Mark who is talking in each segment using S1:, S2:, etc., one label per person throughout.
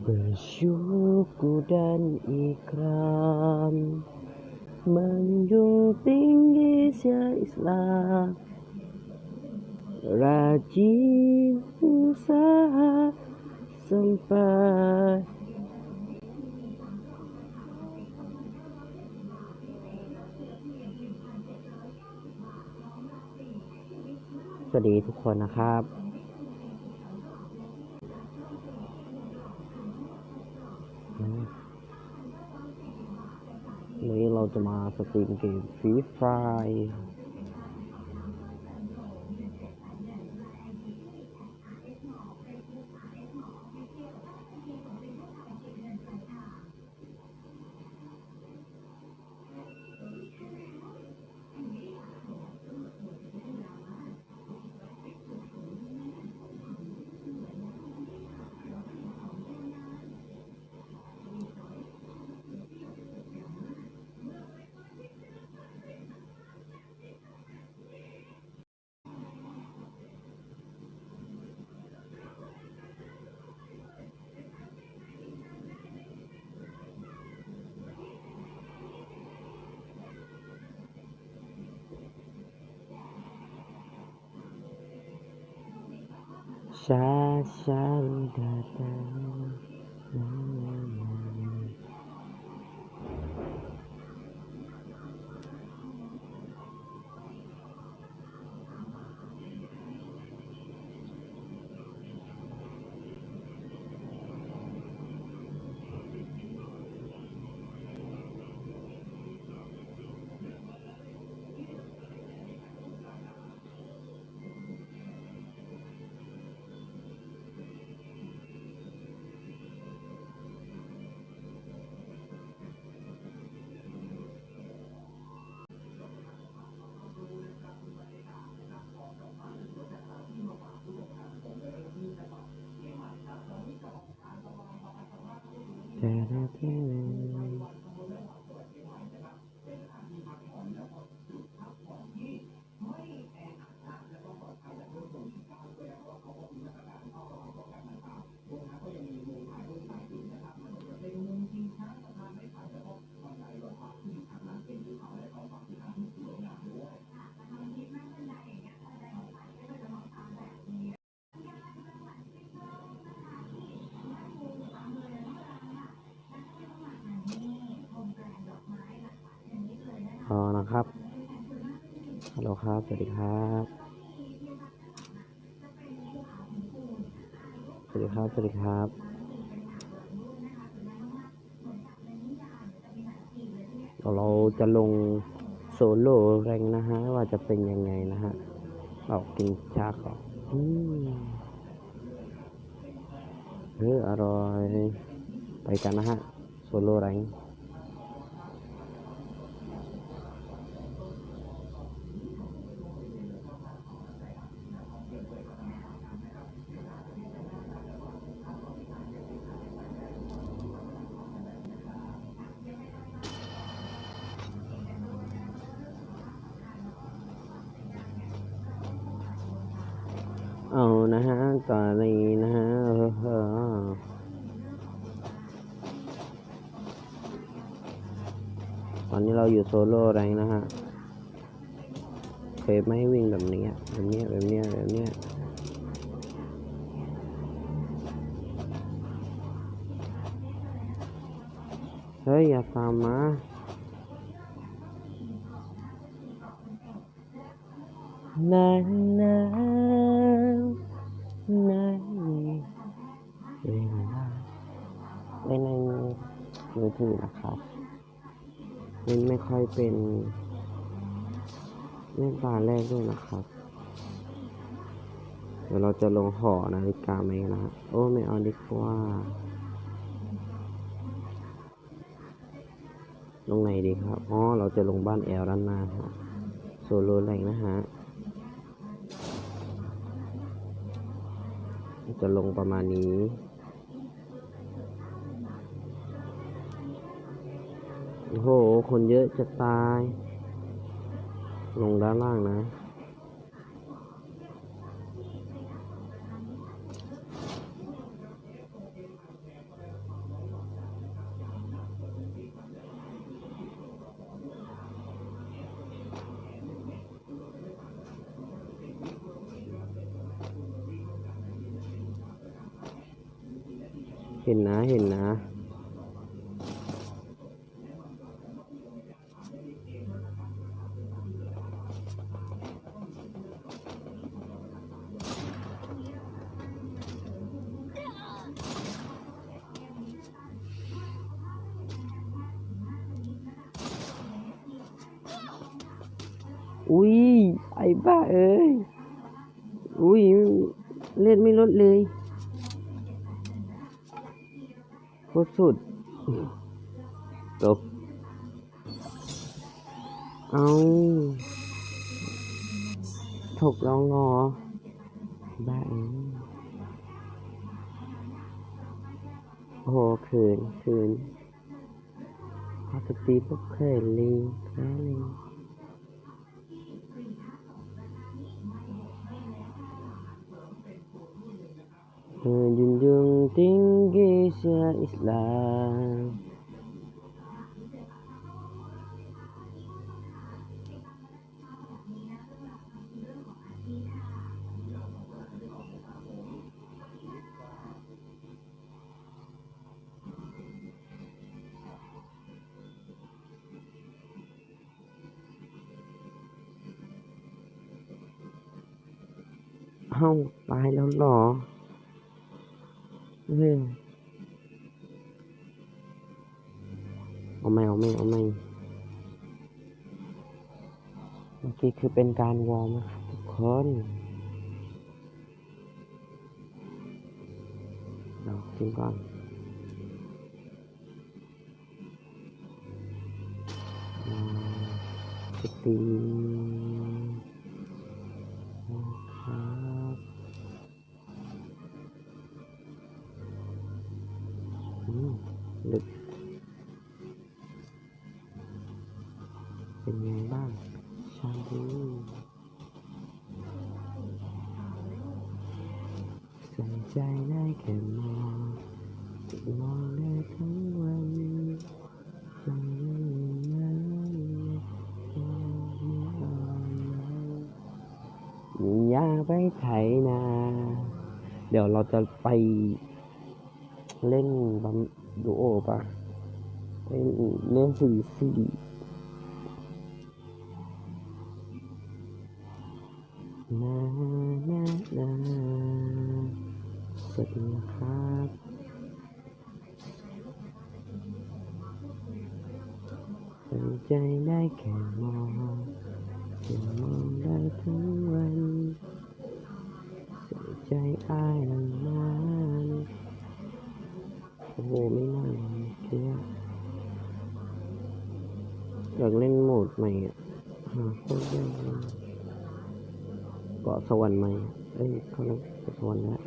S1: Bersyukur dan ikram Menjunjung tinggi siar Islam Rajin usaha sampai สวัสดีทุกคนนะครับ วันนี้เราจะมาสต ฮัลโหลครับ สวัสดีครับ สวัสดีครับ สวัสดีครับเดี๋ยวเราจะลงโซโล่แรงนะฮะ ว่าจะเป็นยังไงนะฮะเรากินชาก่อนอืมเอออร่อย ไปกันนะฮะ โซโล่แรง นะฮะตอนนี้นะฮะตอนนี้เราอยู่โซโล่แรงนะฮะ เคยไม่ให้วิ่งแบบนี้แบบนี้แบบนี้แบบนี้เฮ้ย อย่าตามมานานาในเวลาเล่นในมือถือนะครับเล่นไม่ค่อยเป็นเล่นตาแรกด้วยนะครับ เดี๋ยวเราจะลงหอนาฬิกาไหมนะฮะโอ้ไม่เอาดีกว่า ลงไหนดีครับ อ๋อ เราจะลงบ้านแอลด้านหน้าฮะโซโลแรงนะฮะ จะลงประมาณนี้ โอ้โห คนเยอะจะตาย ลงด้านล่างนะ โเห็นนะเห็นนะ ตกเอาถกลองงอ บ้าเอ้ยโอ้โเขินเขินพอสตีปุ๊บเขินเลยแค่ลย Menjunjung tinggi syariat Islam เอ้าตายแล้วหรอเฮ้ยเอาไม่เอาไม่เอาไม่เมื่อกี้คือเป็นการวอร์มนะครับทุกคนเรากินก่อนอสตี แค่มองมองได้ทั้งวันใจไม่อยากไปไถนา เดี๋ยวเราจะไปเล่นบัมดูโอปะเล่นเล่นสี่สี่ ใจอ้ายนานโอ้โหไม่น่าเลยเกี้ยอยากเล่นโหมดใหม่อะหาโคตรยากเลยเกาะสวรรค์ใหม่ เอ้ยเขาเรียกเกาะสวรรค์แล้ว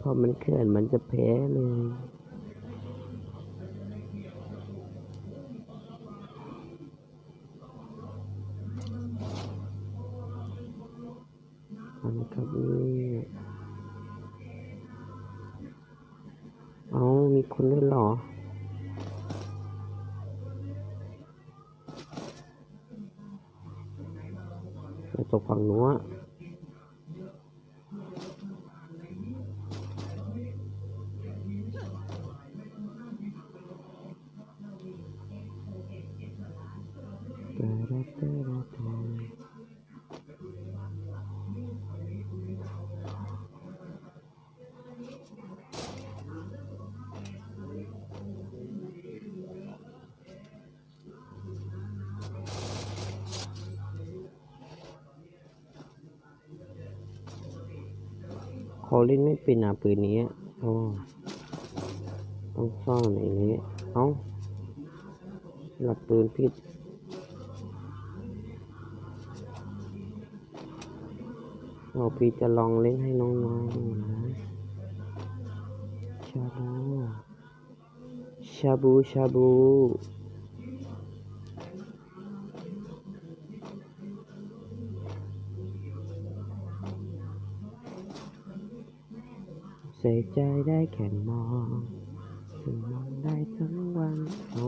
S1: พอมันเคลื่อนมันจะแพ้เลย ครับนี่เอามีคนด้วยเหรอ จะตกฝั่งนู้น เล่นไม่เป็นอะปืนนี้อะโอ้ต้องซ่อนอย่างนี้ เอ้าหลับปืนผิดเราพี่จะลองเล่นให้น้องๆดูนะชาบู ชาบู ชาบู ใส่ใจได้แค่มองถึงมองได้ทั้งวันเอา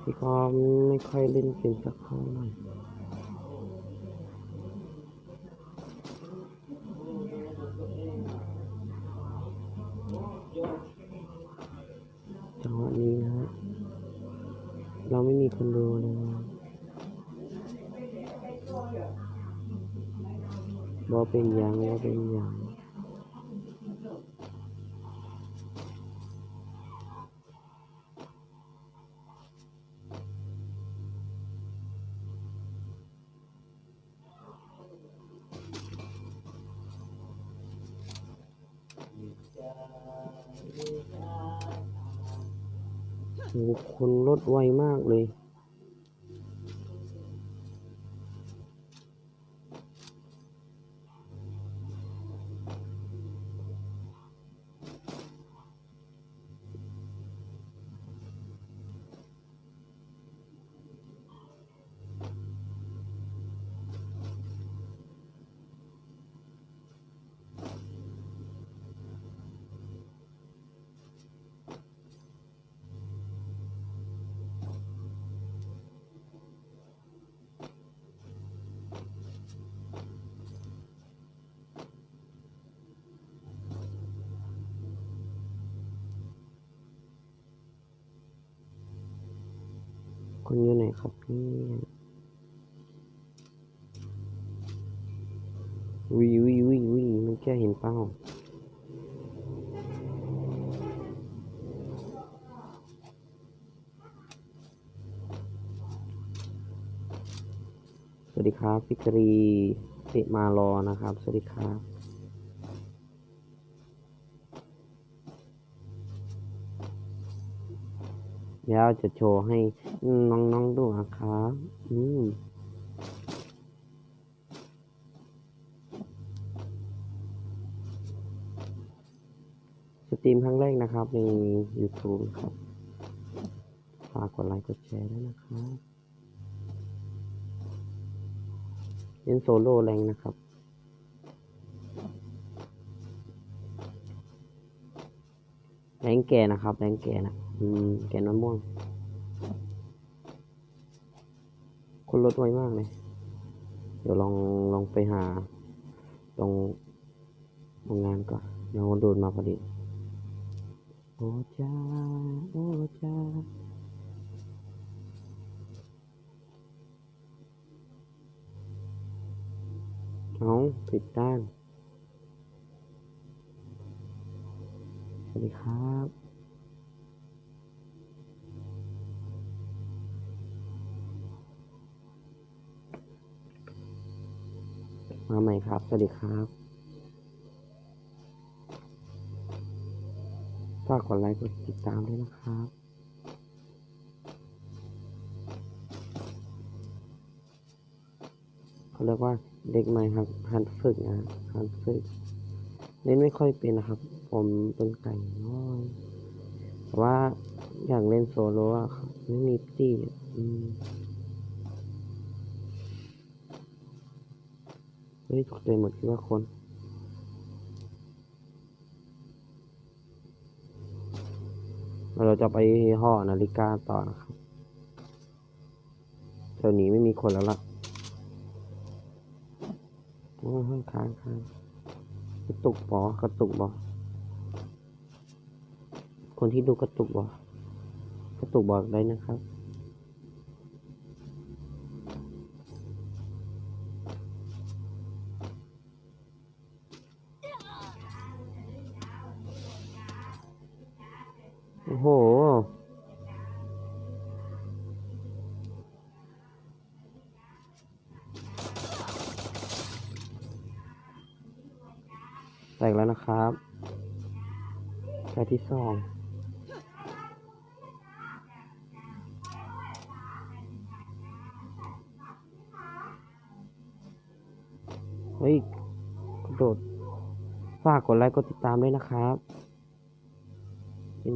S1: พี่ก็ไม่ค่อยเล่นเกมสักเท่าไหร่จังหวะนี้นะฮะเราไม่มีคนดูเลย บ่เป็นหยังบ่เป็นหยังโอ้คนรถไวมากเลย คนอยู่ไหนครับนี่วิวิวิวิมันแค่เห็นเป้าสวัสดีครับพิกรีเตมารอนะครับ สวัสดีครับ เดี๋ยวจะโชว์ให้น้องๆดูนะครับอืมสตรีมครั้งแรกนะครับ ใน YouTube ครับฝากกดไลค์กดแชร์ด้วยนะครับเล่นโซโล่แรงนะครับแรงแก่นะครับแรงแก่นะ อืมแกน้ำม่วง คนรถไวมากเลย เดี๋ยวลองลองไปหาตรงโรงงานก่อนเดี๋ยวโดนมาพอดี โอ้จ้า โอ้จ้าเอาผิดด้าน สวัสดีครับ มาใหม่ครับ สวัสดีครับ ฝากกดไลค์กดติดตามด้วยนะครับเขาเรียกว่าเด็กใหม่ครับหัดฝึกนะหัดฝึก เล่นไม่ค่อยเป็นนะครับ ผมเป็นไก่น้อยแต่ว่าอยากเล่นโซโล่อะครับไม่มีตี้อืม ฮ้ยตกใจหมดคิดว่าคนเราจะไปห่อนาฬิกาต่อนะครับแถวนี้ไม่มีคนแล้วล่ะโอ้ยค้างค้างกระตุกบอกระตุกบอคนที่ดูกระตุกบอกระตุกบอกได้นะครับ แตกแล้วนะครับแค่ที่สองเฮ้ยกระโดดฝากกดไลค์กดติดตามด้วยนะครับเป็น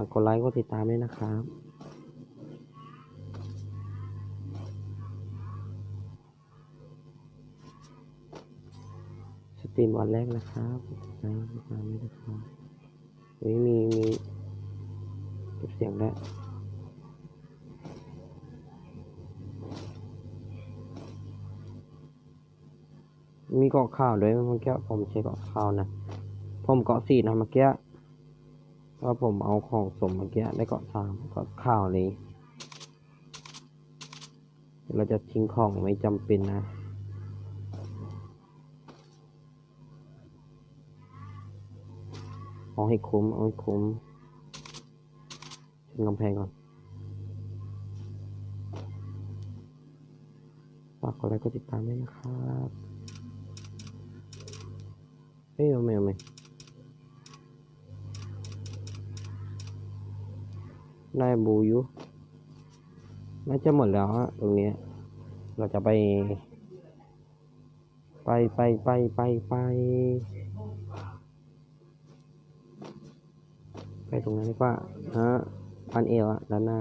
S1: ากกดไลค์กดติดตามด้วยนะครับสตรีมวันแรกนะครับกดติดตามติดตามด้วยนะครับเฮ้ยมีมีเก็บเสียงแล้วยมีเกาะข่าวด้วยเมื่อกี้ผมใช้เกาะข่าวนะ ผมเกาะสี่นะเมื่อกี้ ว่าผมเอาของสมเมื่อกี้ได้เกาะสามเกาะข่าวเลยเดี๋ยวเราจะทิ้งของไม่จำเป็นนะเอาให้คุ้มเอาให้คุ้มชนกำแพงก่อนฝากกดไลค์กดติดตามด้วยนะครับเฮ้ยเอาไหมเอาไหม ได้บูยูน่าจะหมดแล้วฮะตรงนี้ เราจะไป ไปไปไปไปไป ไปตรงนั้นดีกว่าฮะพันเอวอะด้านหน้า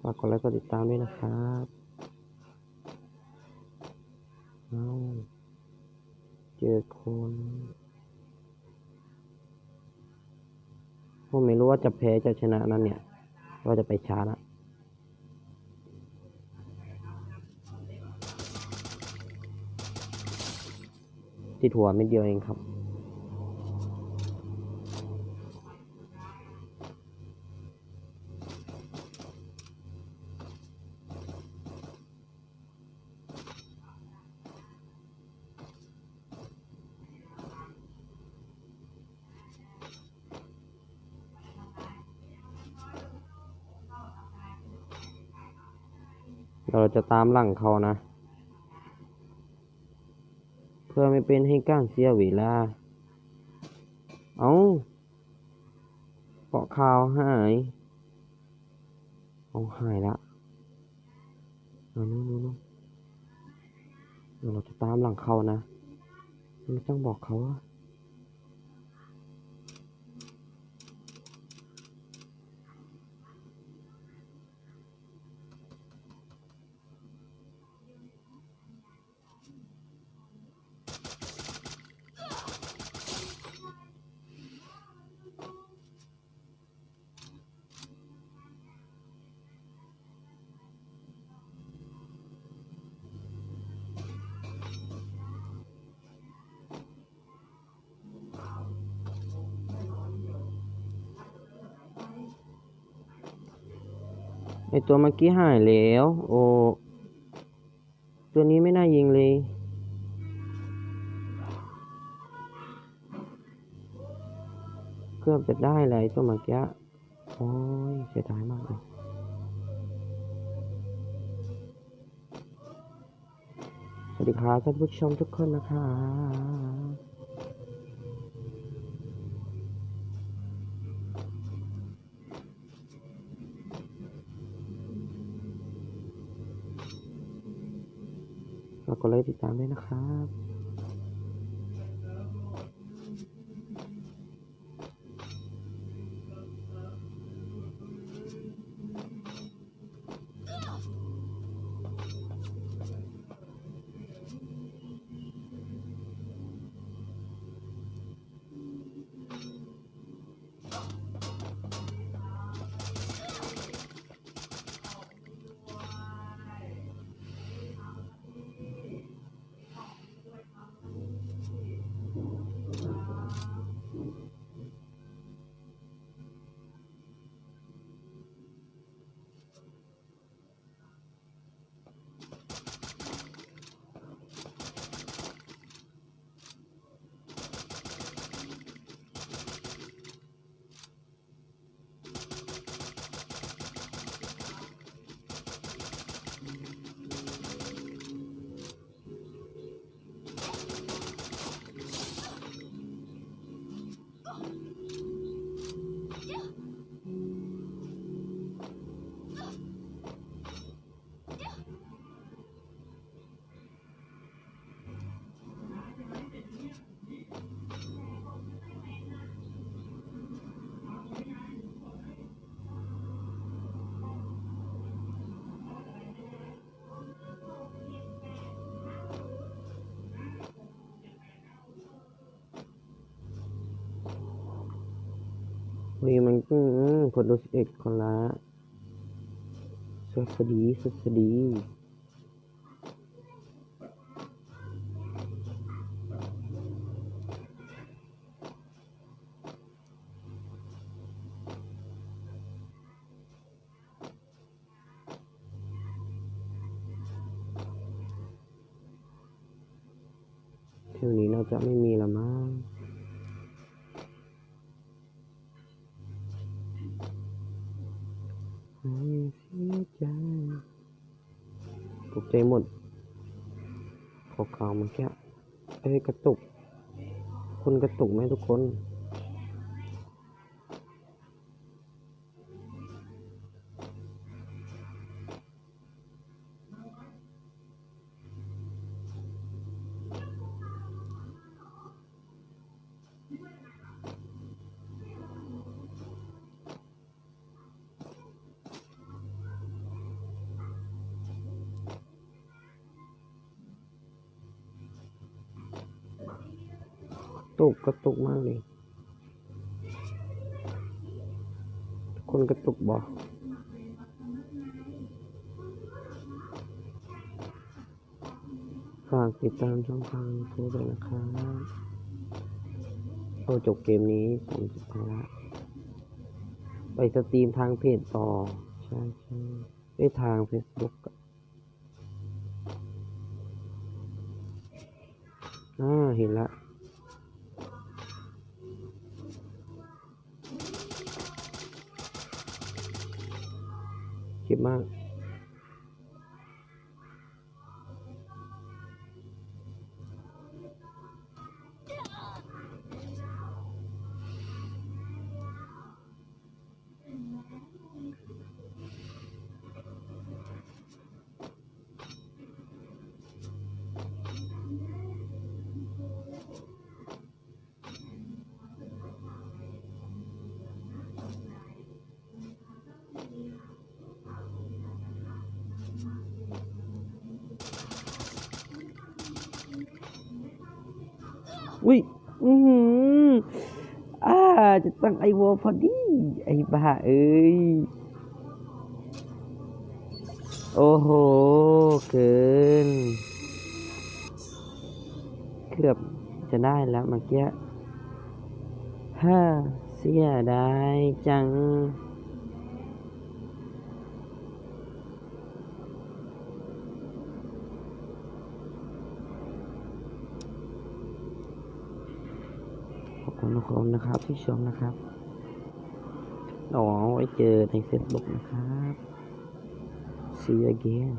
S1: ฝากกดไลค์กดติดตามด้วยนะครับ เจอคน ผมไม่รู้ว่าจะแพ้จะชนะนั่นเนี่ย ว่าจะไปช้าละติดหัวไม่เดียวเองครับ เราจะตามหลังเขานะ เพื่อไม่เป็นให้ก้างเสียเวลา เอาเกาะข่าวหาย เอาหายละเอานู่นนู่นเดี๋ยวเราจะตามหลังเขานะไม่ต้องบอกเขาว่า ไอตัวเมื่อกี้หายแล้ว โอ้ตัวนี้ไม่น่ายิงเลยเกือบจะได้เลยตัวเมื่อกี้โอ้ยเสียดายมากเลยสวัสดีครับท่านผู้ชมทุกคนนะครั ฝากกดไลค์ติดตามด้วยนะครับ นี่มันอืมคนดูสิบเอ็ดคนละสวัสดีสวัสดี ให้กระตุก คนกระตุกไหมทุกคน ตุกกระตุกมากเลยคนกระตุกบอกฝากติดตามช่องทางทูด้วยนะครับโอ้จบเกมนี้สามสิบพละไปสตรีมทางเพจต่อ ใช่ใช่ได้ทาง Facebook อะอ่าเห็นละ เจ็บมาก อุ้ย อือหืออ่า จะตั้งไอวอลพอดี ไอ้บ้าเอ้ย โอ้โห เกิน เกือบจะได้แล้วเมื่อกี้ฮ่าเสียดายจัง ขอบคุณ ทุกคนนะครับที่ชมนะครับเราไว้เจอในเฟซบุ๊กนะครับ see you again